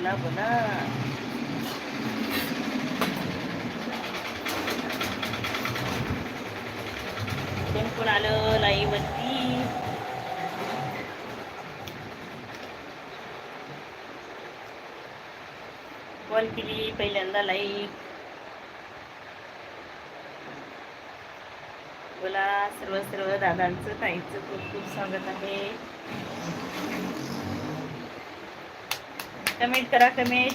बोला बोला. कोण कोण आलं लाईव्ह वरती कॉल केली पहिल्यांदा लाईव्ह बोला सर्व सर्व दादांचं ताईचं खूप खूप स्वागत आहे. कमेंट करा कमेंट.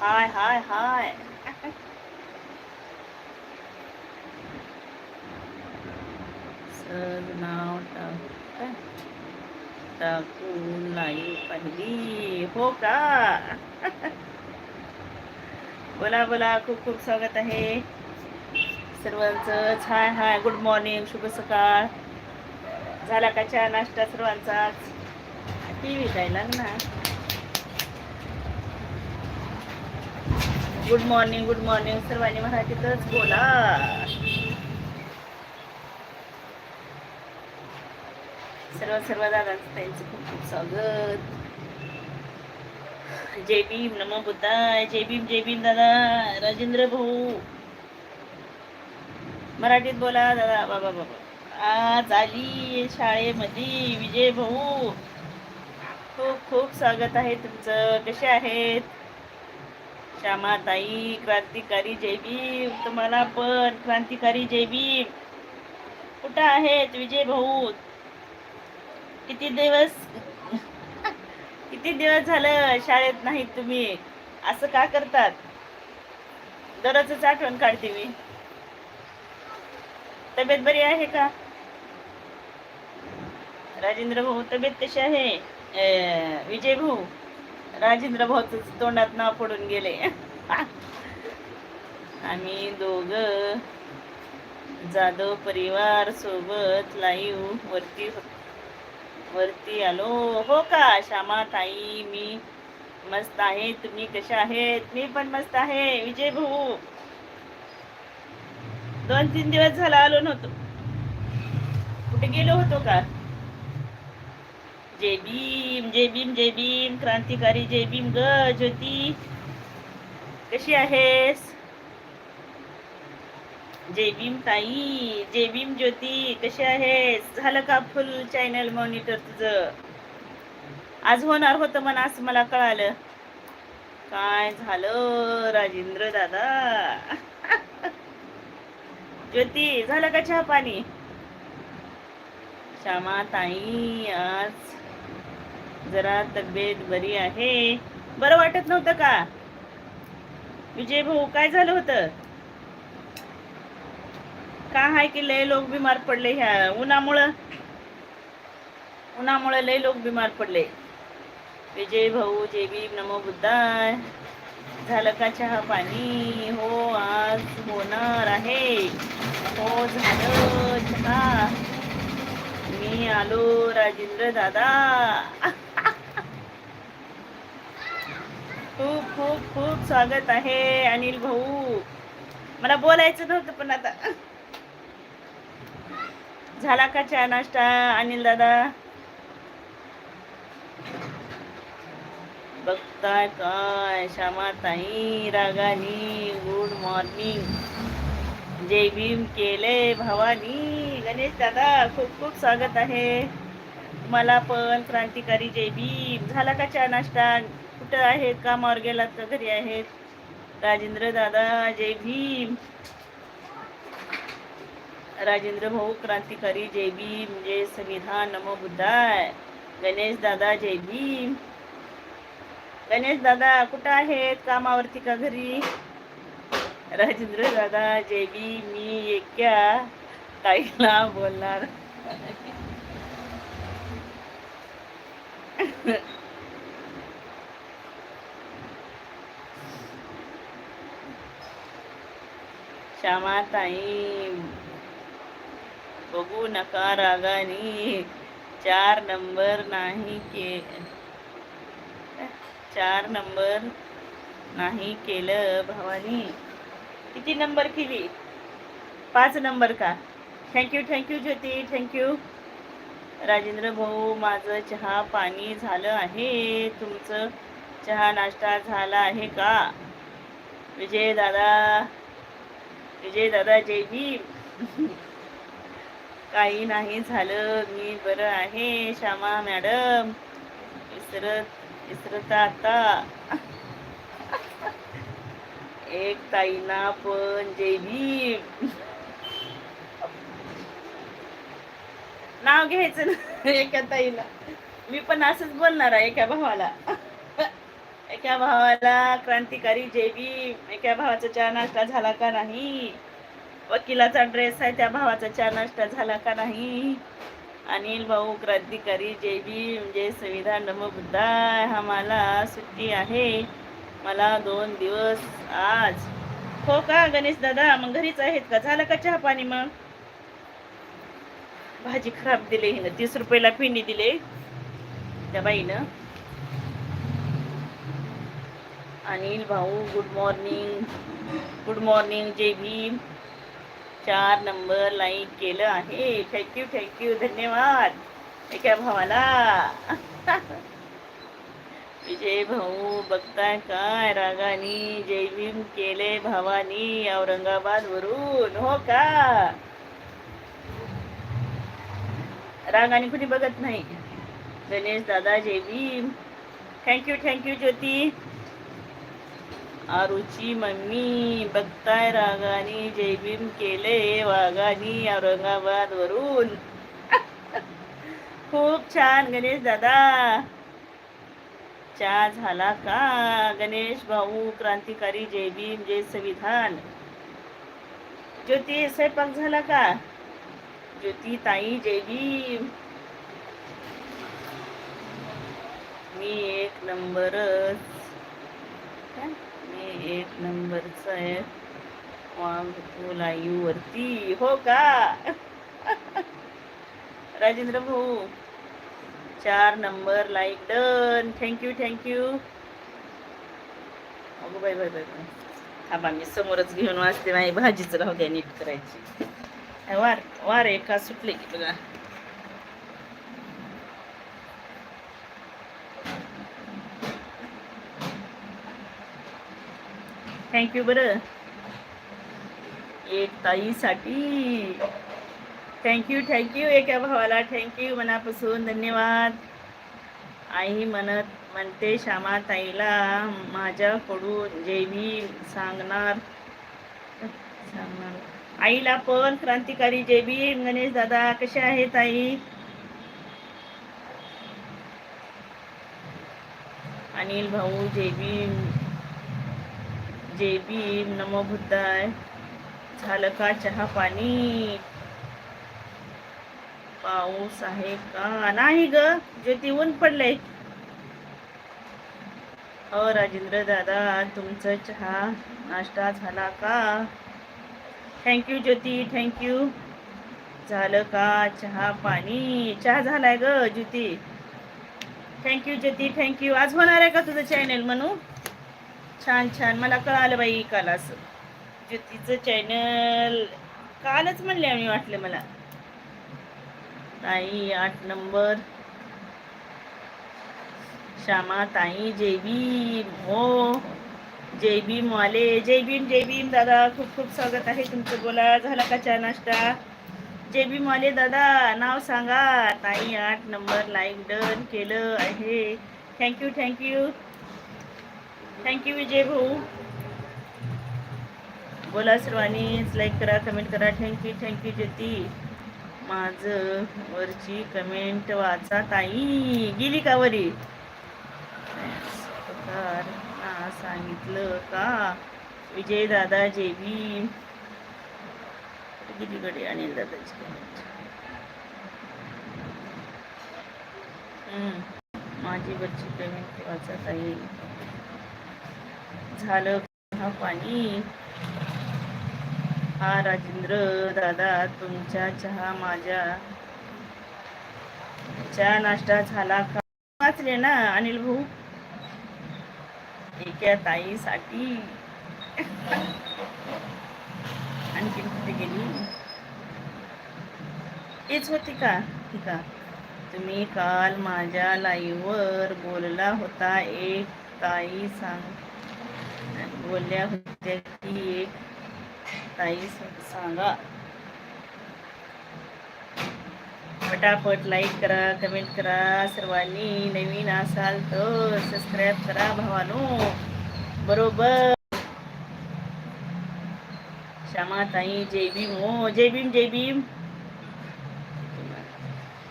हाय हाय हाय. सहज नाव टाक टाकून नाही पाहिली. हो का? बोला बोला. खूप खूप स्वागत आहे. सर्वांचं हाय हाय. गुड मॉर्निंग शुभ सकाळ. झाला का चहा नाश्ता सर्वांचाच? टी व्ही जायला ना. गुड मॉर्निंग गुड मॉर्निंग सर्वांनी मराठीतच बोला. सर्व सर्व दादांचं त्यांचं खूप खूप स्वागत. जय भीम नम बुद्धाय. जय भीम जय भीम दादा. राजेंद्र भाऊ. मराठीत बोला दादा. बाबा बाबा आज आली शाळेमध्ये विजय भाऊ. खूप खूप स्वागत आहे तुमचं. कसे आहेत? श्यामाताई क्रांतिकारी जय भीम तुम्हाला पण. क्रांतिकारी जय भीम. कुठं आहेत विजय भाऊ? किती दिवस? किती दिवस झालं शाळेत नाहीत तुम्ही? असं का करतात? दररोजच आठवण काढते मी. तब्येत बरी आहे का? राजेंद्र भाऊ तब्येत कशी आहे? विजय भाऊ? राजेंद्र भाऊच तोंडात नाव पडून गेले. आम्ही दोघ जाधव परिवार सोबत लाईव्ह वरती वरती आलो. हो का श्यामा ताई मी मस्त आहे. तुम्ही कशा आहेत? मी पण मस्त आहे. विजय भाऊ दोन तीन दिवस झाला आलो नव्हतो. कुठे गेलो होतो का? जय भीम जय भीम जय भीम क्रांतिकारी जय भीम ग ज्योती. कशी आहेस? जय भीम ताई जय भीम ज्योती कशी आहेस? झालं का फुल चॅनल मॉनिटर तुझं? आज होणार होतं म्हणा असं मला कळालं. काय झालं राजेंद्र दादा? ज्योती झालं का चहा पाणी? श्यामा ताई आज जरा तब्येत बरी आहे. बरं वाटत नव्हतं का? विजय भाऊ काय झालं होतं? का आहे की लय लोक बिमार पडले ह्या उन्हामुळं? उन्हामुळे लय लोक बिमार पडले. विजय भाऊ जे बी नमो बुद्धाय. झालं का चहा पाणी? हो आज होणार आहे. हो झालं चहा. मी आलो राजेंद्र दादा. खूप खूप स्वागत आहे अनिल भाऊ. मला बोलायचं नव्हतं पण आता. झाला का चहा नाश्ता अनिल दादा? बघताय काय? श्यामाताई रागानी गुड मॉर्निंग. जय भीम केले भवानी. गणेश दादा खूप खूप स्वागत आहे. मला पण क्रांतिकारी जय भीम. झाला का चहा नाश्ता? कुठं आहेत कामावर गेलात का घरी आहेत? राजेंद्र दादा जय भीम. राजेंद्र भाऊ क्रांतिकारी जय भीम. जय संविधान नमो बुद्धाय. गणेश दादा जय भीम. गणेश दादा कुठं आहेत? कामावरती का घरी? राजेंद्र दादा जय भीम. मी एक्या ताईला बोलणार. श्यामाताई बघू नका रागानी चार नंबर नाही के चार नंबर नाही केलं भवानी. किती नंबर केली? पाच नंबर का? Thank you thank you Jyoti thank you Rajendra भाऊ माझं चहा पाणी झालं आहे. तुमचं चहा नाश्ता झाला आहे का? विजय दादा विजय दादा जय भीम काही नाही झालं मी बरं आहे श्यामा मॅडम. विसरत विसरत आता. एक ताईना पण जय भीम नाव घ्यायचं ना एका ताईला. मी पण असंच बोलणार आहे एका भावाला. एका भावाला क्रांतिकारी जेवी एका भावाचा चहा नाश्ता झाला का नाही? वकिलाचा ड्रेस आहे त्या भावाचा चहा नाश्ता झाला का नाही? अनिल भाऊ क्रांतिकारी जय म्हणजे संविधान नमबुद्धा हा आम्हाला सुट्टी आहे. मला दोन दिवस आज. हो का गणेश दादा? मग घरीच आहेत का? झालं का चहा पाणी मग? भाजी खराब दिली हिनं. तीस रुपयाला पिंडी दिले. त्या बाईनं. अनिल भाऊ गुड मॉर्निंग गुड मॉर्निंग जय भीम चार नंबर लाईक केलं आहे. थँक्यू थँक्यू धन्यवाद. एका भावाला. विजय भाऊ बघताय काय? रागानी जय भीम केले भावानी औरंगाबाद वरून हो का? रागाने कुणी बघत नाही. गणेश दादा जय Bhim thank you thank you Jyoti. आरुची mummy बघताय रागानी जय भीम केले वाघानी औरंगाबाद वरून. खूप छान गणेश दादा. चहा झाला का? गणेश भाऊ क्रांतिकारी जय भीम जय संविधान. ज्योती स्वयंपाक झाला का? ज्योती ताई जय भीम मी एक नंबरच एक नंबरचं आहे. वाघ वरती. हो का? राजेंद्र भाऊ चार number like done thank you thank you अगो बाय बाय बाय बाय थांबा मी समोरच घेऊन वाचते. माझी भाजीच राहू द्या नीट करायची. वार वार एका सुटले की बघा. थँक्यू बरं एक ताईसाठी. थँक्यू थँक्यू एका भावाला थँक्यू मनापासून धन्यवाद. आई म्हणत म्हणते श्यामा ताईला माझ्याकडून जय सांगणार सांगणार. आईला पण क्रांतिकारी जय गणेश दादा कसे आहेत आई? अनिल भाऊ जय जय भीम नमो बुद्धाय. झालं का चहा पाणी? पाऊस आहे का? नाही ग ज्योती ऊन पडलंय. अ राजेंद्र दादा तुमचं चहा नाश्ता झाला का? थँक्यू ज्योती थँक्यू झालं का चहा पाणी? चहा झालाय ग ज्योती. थँक्यू ज्योती थँक्यू आज होणार आहे का तुझं चॅनल म्हणू छान छान. मला कळालं बाई काल असं. ज्योतीचं चॅनल कालच म्हणले आम्ही वाटलं मला. ताई आठ नंबर. श्यामा ताई जय भीम. हो. जय भीम वाले. जय भीम जय भीम. दादा खूप खूप स्वागत आहे तुमचं. बोला झाला का चहा नाश्ता? जय भीम वाले दादा नाव सांगा. ताई आठ नंबर. लाईक डन केलं आहे. थँक्यू थँक्यू थँक्यू विजय भाऊ बोला सर्वांनीच लाईक करा कमेंट करा. Thank you thank you Jyoti. माझं वरची कमेंट वाचा ताई. गेली का वरी? सांगितलं का? विजय दादा जय गेली कडे अनिल दादाची कमेंट माझी वरची कमेंट वाचा ताई. झालं का पाणी. हा राजेंद्र दादा तुमचा चहा माझ्या. चहा नाश्ता झाला का? वाचले ना अनिल भाऊ? एका ताईसाठी. आणखी कुठे गेली? तेच होती का? ठीक तुम्ही काल माझ्या लाईव्हवर बोलला होता. एक ताई सांग बोलल्या होत्या की एक ताई सांगा. पटापट लाईक करा कमेंट करा, सर्वांनी नवीन असाल तर सबस्क्राईब करा भावानो. बरोबर. श्यामाताई जय भीम. हो, जय भीम जय भीम.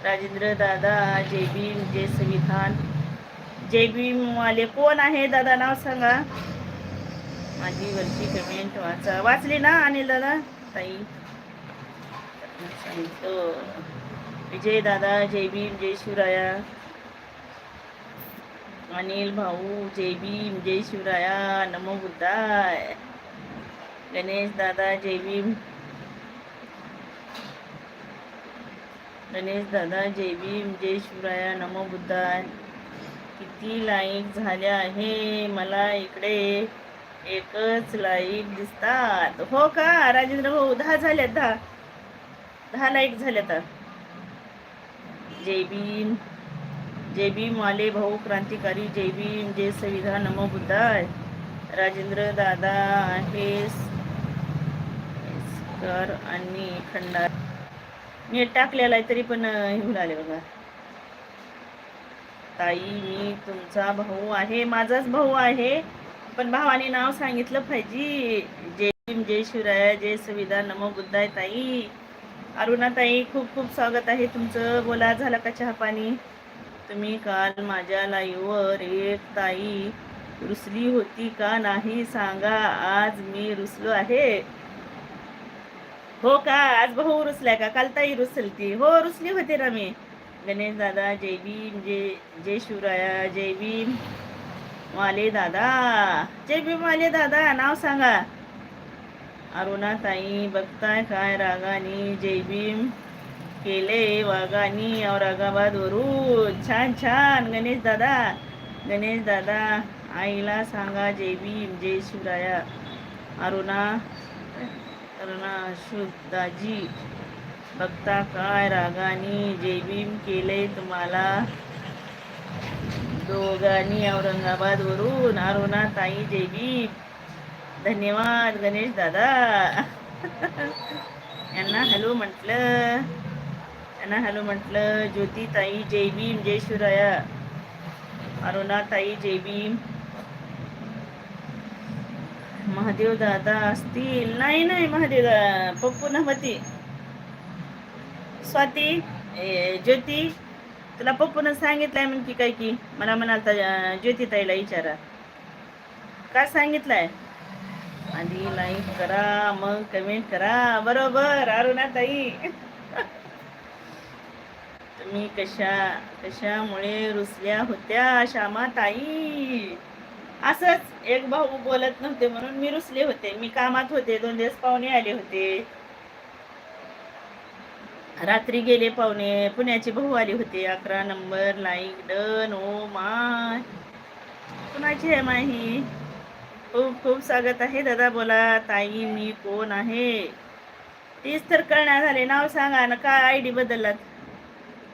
राजेंद्र दादा, जय भीम, जय संविधान. जय भीम वाले कोण आहे? दादा नाव सांगा. माझी वरची कमेंट वाचा वाचली ना अनिल दादा ताई. सांगतो. विजय दादा जय भीम जय शिवराया. अनिल भाऊ जय भीम जय शिवराया नमो बुद्धाय. गणेश दादा जय भीम. गणेश दादा जय भीम जय शिवराया नमो बुद्धाय. किती लाईक झाल्या आहे मला इकडे. एकच लाईक दिसतात. हो का? राजेंद्र भाऊ दहा झाल्यात दहा. दहा लाईक झाल्यात. जय भीम. जय भीम वाले भाऊ क्रांतिकारी. जय भीम जय संविधान नमो बुद्धाय. राजेंद्र दादा आहे कर आणि खंडार मी टाकलेला आहे तरी पण हे आले बघा. ताई मी तुमचा भाऊ आहे माझाच भाऊ आहे. पण भावाने नाव सांगितलं पाहिजे जय भीम जय शिवराया जय सुविधा नमो बुद्धाय ताई. अरुणा ताई खूप खूप स्वागत आहे तुमचं. बोला झाला का चहा पाणी? तुम्ही काल माझ्या लाईव्हवर एक ताई रुसली होती का नाही सांगा. आज मी रुसलो आहे. हो का? आज भाऊ रुसलाय का? काल ताई रुसलती हो रुसली होती ना मी. गणेश दादा जय भीम जय जय शिवराया जय भीम. वाले दादा. जय भीम वाले दादा नाव सांगा. अरुणा ताई बघताय काय रागानी. जय भीम केले वाघानी औरंगाबाद वरून. छान छान. गणेश दादा गणेश दादा आईला सांगा जय भीम जय शिवराया. अरुणा अरुणा शुद्धाजी बघता काय रागानी. जय भीम केले तुम्हाला दोघांनी औरंगाबाद वरून अरुणा ताई जय भीम धन्यवाद गणेश दादा. यांना हॅलो म्हटलं. यांना हॅलो म्हटलं. ज्योती ताई जय भीम जय शिवराया. अरुणा ताई जय भीम महादेव दादा असतील. नाही नाही महादेव दादा पप्पू नमती. स्वाती ज्योती. तुला पप्पून सांगितलंय म्हण की काय की? मला म्हणाल ज्योतिताईला विचारा. काय सांगितलंय? आधी लाईक करा मग कमेंट करा. बरोबर अरुणा ताई तुम्ही कशा कशामुळे रुसल्या होत्या श्यामा ताई असंच एक भाऊ बोलत नव्हते म्हणून मी रुसले होते. मी कामात होते दोन दिवस पाहुणे आले होते. रात्री गेले पाहुणे. पुण्याची भाऊ आली होती. अकरा number like done oh my कुणाची आहे माही? खूप खूप स्वागत आहे दादा बोला. ताई मी कोण आहे? तीच तर कळणार झाले. नाव सांगा ना काय आय डी बदललात?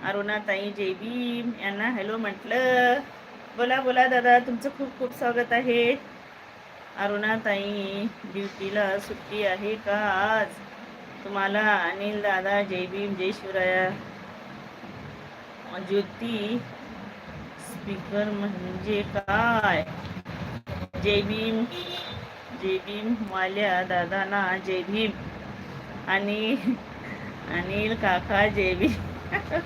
अरुणा ताई जे भीम यांना हॅलो म्हटलं. बोला बोला दादा तुमचं खूप खूप स्वागत आहे. अरुणा ताई ड्युटीला सुट्टी आहे का आज? तुम्हाला अनिल दादा जय भीम जय शिवराया. ज्योती स्पीकर म्हणजे काय? जय भीम जय भीम वाल्या दादांना जय भीम. आणि अनिल काका जय भीम.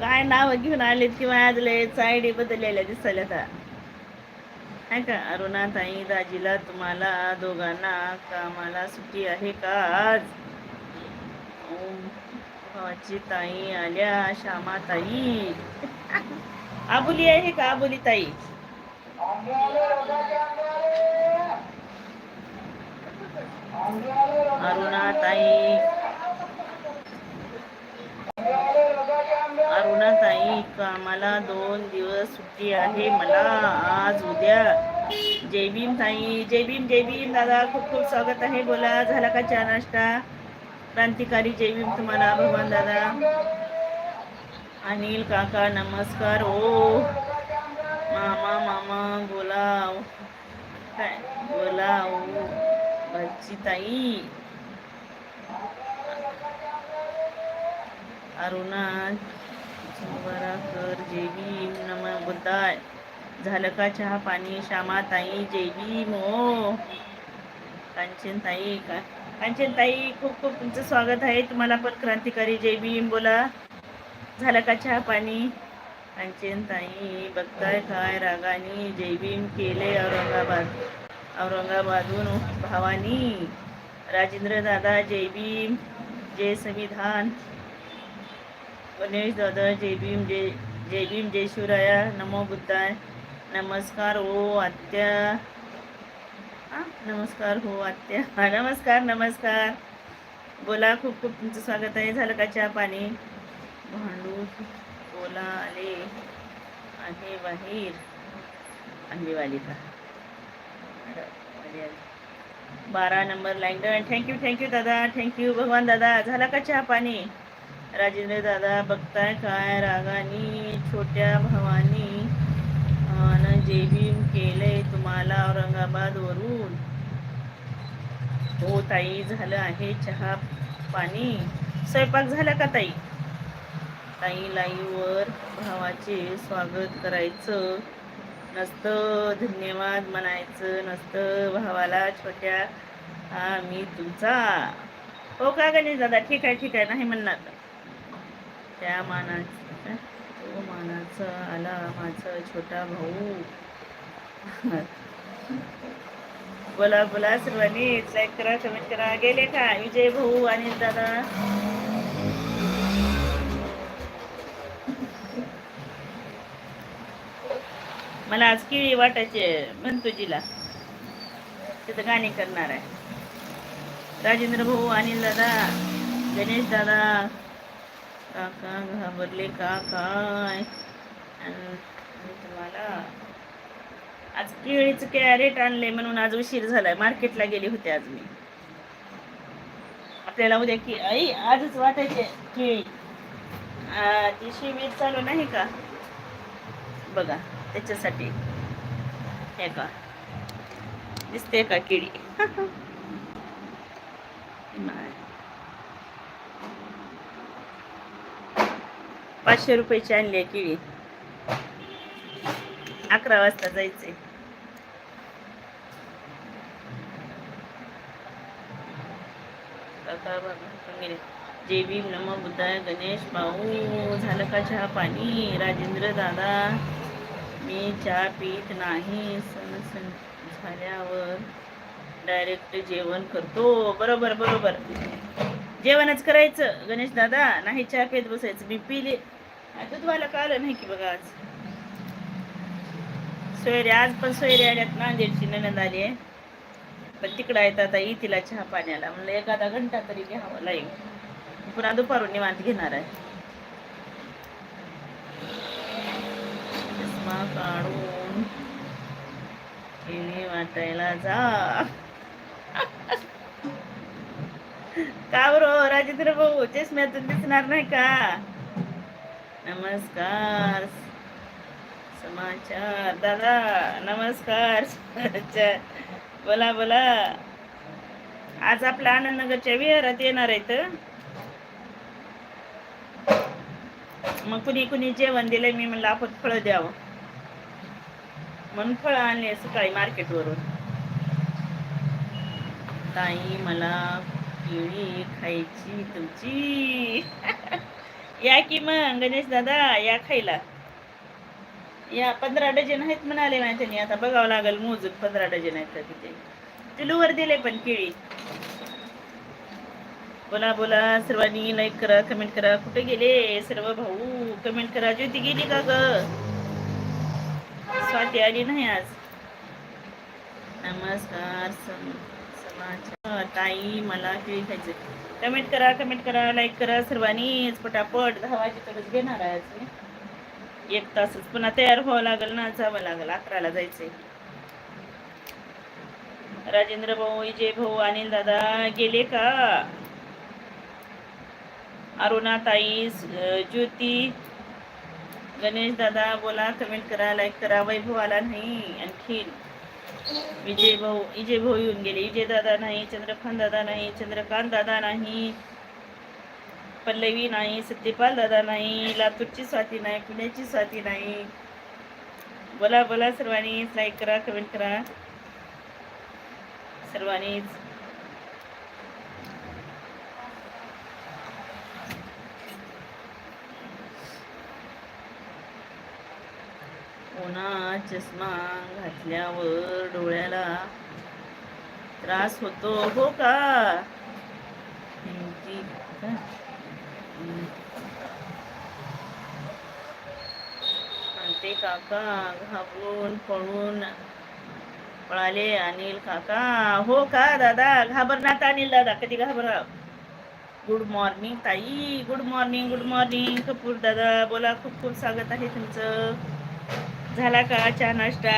काय नाव घेऊन आलेत किंवा आज लय चायडी बदललेल्या दिसल्या आता आहे का? अरुणा ताई दाजीला तुम्हाला दोघांना कामाला सुट्टी आहे का आज? भावाची ताई आल्या श्यामा ताई आबुली आहे का आबुली ताई? अरुणा ताई अरुणाताई का कामाला दोन दिवस सुट्टी आहे? मला आज उद्या जय भीम ताई जय भीम जय भीम. दादा खूप खूप स्वागत आहे. बोला झाला का चहा नाश्ता? क्रांतिकारी जय भीम तुम्हाला भगवान दादा. अनिल काका नमस्कार. ओ मामा मामा बोला काय ओ बच्ची ताई. अरुणा कर जे भीम नम बुद्धाय. झालं का चहा पाणी श्यामा ताई जय भीम ओ कांचन ताई का? कांचन ताई खूप खूप तुमचं स्वागत आहे. तुम्हाला पण क्रांतिकारी जय भीम बोला. झालं का चहा पाणी? कांचन ताई बघताय काय? रागानी जय भीम केले औरंगाबाद. औरंगाबादहून भावानी. राजेंद्र दादा जय भीम जय संविधान. गणेश दादा जय भीम जय जय भीम जय शिवराया नमो बुद्धाय. नमस्कार हो आत्या. नमस्कार हो आत्या. नमस्कार नमस्कार. बोला खूप खूप तुमचं स्वागत आहे. झालं का चहा पाणी? भांडू बोला आले. आहे बाहेर. आंबेवाली का? बारा number line. Thank you thank you दादा. थँक्यू भगवान दादा. झाला का चहा पाणी? राजेंद्र दादा बघताय काय? रागानी छोट्या भावानी जय भीम केलंय तुम्हाला औरंगाबाद वरून. हो ताई झालं आहे चहा पाणी. स्वयंपाक झाला का ताई? ताई लाईवर भावाचे स्वागत करायचं. नसतं धन्यवाद म्हणायचं नसतं भावाला छोट्या हा मी तुमचा. हो का गणेश दादा? ठीक आहे ठीक आहे नाही म्हणणार. त्या मानाचा तो मानाचा आला माझा छोटा भाऊ. बोला बोला सर्वांनी लाईक करा कमेंट करा. गेले का? विजय भाऊ आणि दादा? मला आज केळी वाटायचे म्हणतुजीला तिथं गाणी करणार आहे. राजेंद्र भाऊ अनिल दादा गणेश दादा. काका घाबरले का काय तुम्हाला आज केळीचं कॅरेट आणले म्हणून आज उशीर झालाय. मार्केटला गेले होते आज मी. आपल्याला उद्या की आई आजच वाटायचे केळी. ती शिबिर चालू नाही का? बघा त्याच्यासाठी. हे का? दिसते का केळी? पाचशे रुपयाची आणली आहे केळी. अकरा वाजता जायचंय. जय भीम नम बुद्धाय गणेश भाऊ. झालं का चहा पाणी? राजेंद्र दादा मी चहा पीत नाही. सण सण झाल्यावर डायरेक्ट जेवण करतो. बरोबर बरोबर. जेवणच करायचं. गणेश दादा नाही चहा पेत बसायचं. मी पिले. दूधवाला का आलं नाही की बघा आज. सोयरे आज पण सोयरे आल्यात नांदेडची ननंद आली आहे. पण तिकडं आहेत आता तिला चहा पाण्याला. म्हणलं एखादा घंटा तरी घ्यावं लागेल पुन्हा दुपारून निवांत घेणार आहे. चष्मा काढून वाटायला जा. का बरं हो, राजेंद्र भाऊ? चष्म्यातून दिसणार नाही का? नमस्कार. समाचार. दादा नमस्कार. बोला बोला. आज आपल्या आनंदनगरच्या विहारात येणार आहेत. मग कुणी कुणी जेवण दिलंय मी म्हणलं आपण फळं द्यावं. म्हणून फळं आणले सकाळी मार्केटवरून ताई मला केळी खायची तुमची. या की मग गणेश दादा या खायला. या पंधरा डझन आहेत म्हणाले नाही आता बघावं लागेल मोजून पंधरा डझन आहेत का तिथे. चुलूवर दिले पण केळी. बोला बोला सर्वांनी लाईक करा कमेंट करा. कुठे गेले सर्व भाऊ? कमेंट करा. ज्योती गेली का ग? स्वाती आली नाही आज. नमस्कार ताई मला हे खायचं कमेंट करा कमेंट करा लाईक करा सर्वांनीच पटापट दहा तरच घेणार आहे एक तासच पुन्हा तयार व्हावं लागेल ना जावं लागेल अकराला जायचंय. राजेंद्र भाऊ विजय भाऊ अनिल दादा गेले का? अरुणा ताई ज्योती गणेश दादा बोला कमेंट करा लाईक करा. वैभव आला नाही आणखीन. विजय भाऊ विजय भाऊ येऊन गेले. विजय दादा नाही चंद्रकांत दादा नाही चंद्रकांत दादा नाही पल्लवी नाही सत्यपाल दादा नाही लातूरची स्वाती नाही पुण्याची स्वाती नाही. बोला बोला सर्वांनीच लाईक करा कमेंट करा. सर्वांनीच. पुन्हा चष्मा घातल्यावर डोळ्याला त्रास होतो. हो का? ते काका घाबरून पळून पळाले अनिल काका. हो का दादा? घाबरनात अनिल दादा. कधी घाबरा गुड मॉर्निंग ताई. Good morning good morning. Kapoor दादा बोला. खूप खूप स्वागत आहे तुमचं. झाला का चहा नाश्ता.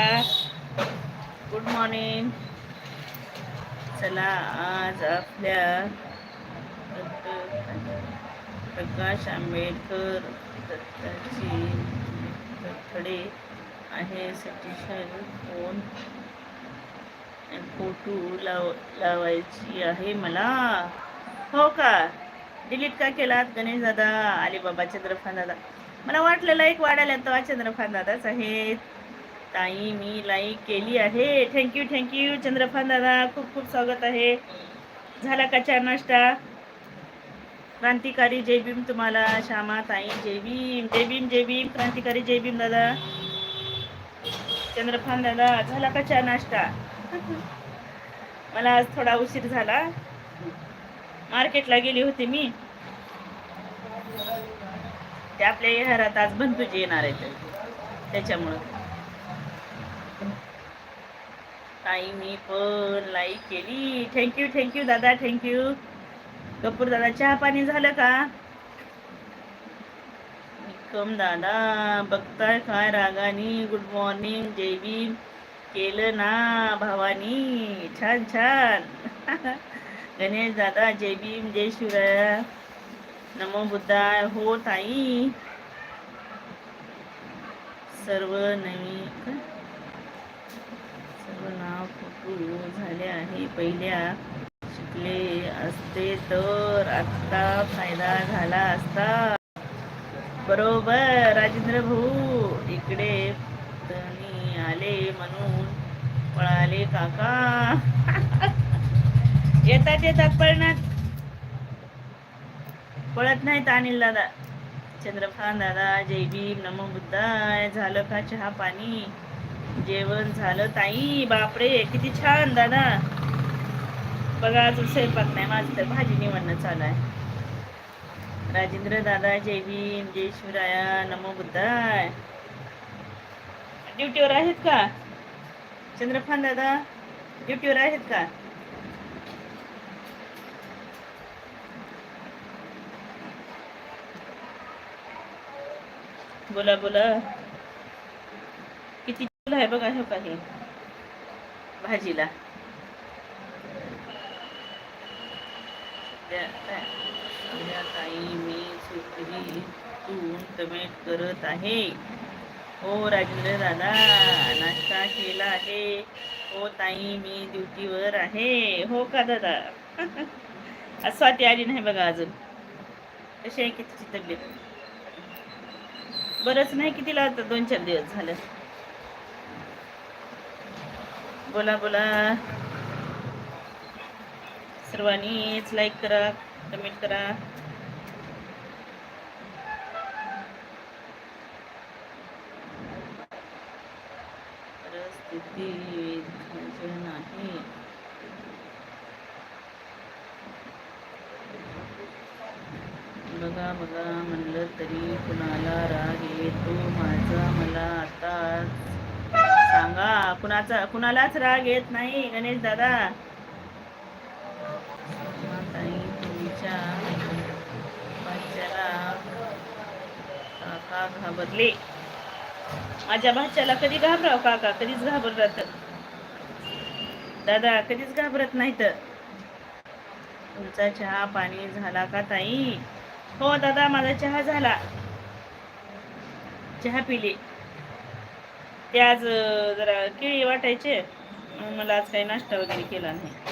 गुड मॉर्निंग चला आज आपल्या प्रकाश आंबेडकर दत्ताची बर्थडे आहे. सतीशन फोन फोटो लाव लावायची आहे मला. हो का? डिलीट का केलात गणेश दादा? अलिबाबा चंद्रफान दादा मला वाटलं लाईक वाढायला तो चंद्रफान दादाच आहे. ताई मी लाईक केली आहे. थँक्यू थँक्यू चंद्रफान दादा खूप खूप स्वागत आहे. झाला का चार नाश्ता? क्रांतिकारी जय भीम तुम्हाला श्यामा ताई जय भीम जय भीम जय भीम क्रांतिकारी जय भीम दादा. चंद्रफान दादा झाला का चार नाश्ता? मला आज थोडा उशीर झाला. मार्केटला गेली होती मी. ते आपल्या घरात आज बंधूजी येणार आहेत. त्याच्यामुळं. ताई मी पण लाईक केली. थँक्यू थँक्यू दादा थँक्यू कपूर दादा चहा पाणी झालं का? निकम दादा बघताय काय रागानी? गुड मॉर्निंग जय भीम केलं ना भावानी. छान छान. गणेश दादा जय भीम जय शिवराया. नमो बुद्धाय. हो ताई. सर्व नवी सर्व नाव फोटो झाले आहे. पहिल्या शिकले असते तर आत्ता फायदा झाला असता. बरोबर राजेंद्र भाऊ. इकडे आले म्हणून पळाले काका. येतात येतात पळण्यात पळत नाहीत अनिल दादा. चंद्रकांत दादा जय भीम नमो बुद्धाय. झालं का चहा पाणी? जेवण झालं. ताई बापरे किती छान दादा. बघा अजून स्वयंपाक नाही. माझं तर भाजी निवडणं चालू आहे. राजेंद्र दादा जय भीम जय शिवराया नमो बुद्धाय. ड्युटीवर आहेत का? चंद्रकांत दादा ड्युटीवर आहेत का? बोला बोला. किती चूल आहे बघा हे काही भाजीला. ताई मी सुकरीतून कमेंट करत आहे. हो राजेंद्र दादा नाश्ता केला आहे. हो ताई मी ड्युटीवर आहे. हो का दादा? असं स्वाती आली नाही बघा अजून. कशी आहे कितीची तब्येत? बरंच नाही किती लावतात दोन चार दिवस झालं. बोला बोला. सर्वांनीच लाईक करा कमेंट करा. परिस्थिती नाही बघा बघा म्हणलं तरी कुणाला राग येतो माझा? मला आता सांगा कुणाचा कुणालाच राग येत नाही गणेश दादा. ताई तुमच्या भाच्याला काका घाबरले. माझ्या भाच्याला कधी घाबराव काका? कधीच घाबरत. दादा कधीच घाबरत नाही तर तुमचा चहा पाणी झाला का ताई? हो दादा माझा चहा झाला. चहा पिली. ते आज जरा केळी वाटायचे. मला आज काही नाश्ता वगैरे केला नाही.